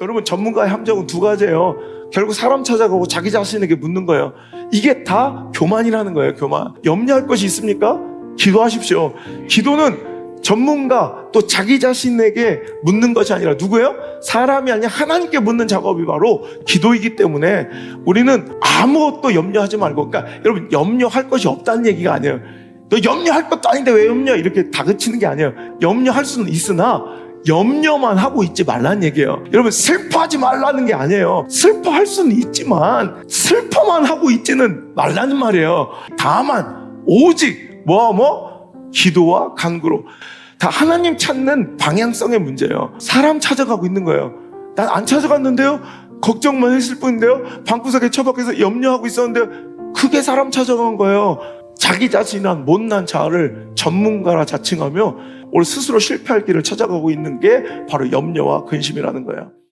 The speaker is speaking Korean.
여러분 전문가의 함정은 두 가지예요. 결국 사람 찾아가고 자기 자신에게 묻는 거예요. 이게 다 교만이라는 거예요. 교만. 염려할 것이 있습니까? 기도하십시오. 기도는 전문가 또 자기 자신에게 묻는 것이 아니라 누구예요? 사람이 아니라 하나님께 묻는 작업이 바로 기도이기 때문에 우리는 아무것도 염려하지 말고 그러니까 여러분 염려할 것이 없다는 얘기가 아니에요. 너 염려할 것도 아닌데 왜 염려 이렇게 다그치는 게 아니에요. 염려할 수는 있으나 염려만 하고 있지 말라는 얘기예요. 여러분 슬퍼하지 말라는 게 아니에요. 슬퍼할 수는 있지만 슬퍼만 하고 있지는 말라는 말이에요. 다만 오직 뭐뭐 뭐? 기도와 간구로 다 하나님 찾는 방향성의 문제예요. 사람 찾아가고 있는 거예요. 난 안 찾아갔는데요. 걱정만 했을 뿐인데요. 방구석에 처박혀서 염려하고 있었는데요. 그게 사람 찾아간 거예요. 자기 자신한 못난 자아를 전문가라 자칭하며 오늘 스스로 실패할 길을 찾아가고 있는 게 바로 염려와 근심이라는 거예요.